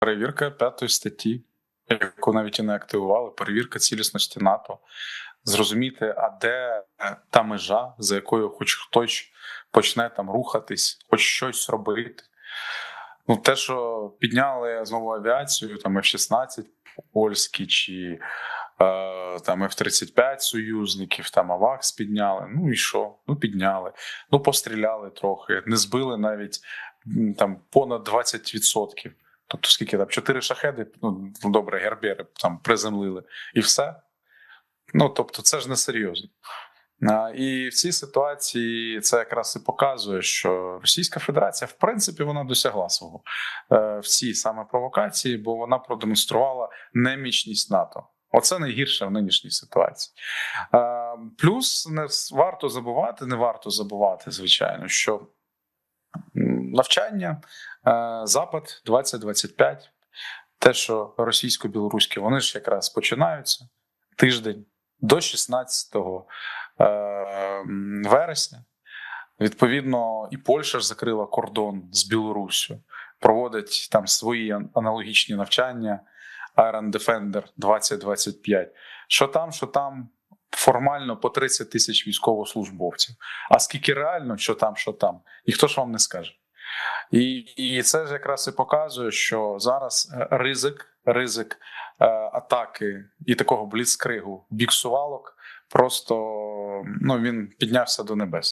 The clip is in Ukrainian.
перевірка п'ятої статті, яку навіть і не активували, перевірка цілісності НАТО. Зрозуміти, а де е, та межа, за якою хоч хтось почне там рухатись, хоч щось робити. Ну, те, що підняли знову авіацію, там F-16 польські чи е, там F-35 союзників, там АВАКС підняли. Ну і що? Ну, підняли. Ну, постріляли трохи, не збили навіть там понад 20%. Тобто, скільки там чотири шахеди, ну добре, гербери там приземлили, і все. Ну тобто, це ж не серйозно. А, І в цій ситуації це якраз і показує, що Російська Федерація, в принципі, вона досягла свого е, в цій саме провокації, бо вона продемонструвала немічність НАТО. Оце найгірше в нинішній ситуації. Е, Плюс не варто забувати, не варто забувати, звичайно, що навчання е, Запад 2025, те, що російсько-білоруське, вони ж якраз починаються тиждень до 16 е, вересня. Відповідно, і Польща ж закрила кордон з Білоруссю, проводить там свої аналогічні навчання. Iron Defender 2025. Що там, що там формально по 30 тисяч військовослужбовців. А скільки реально, що там, що там, ніхто ж вам не скаже. І, і це ж якраз і показує, що зараз е, ризик, ризик е, атаки і такого бліцкригу біксувалок просто ну він піднявся до небес.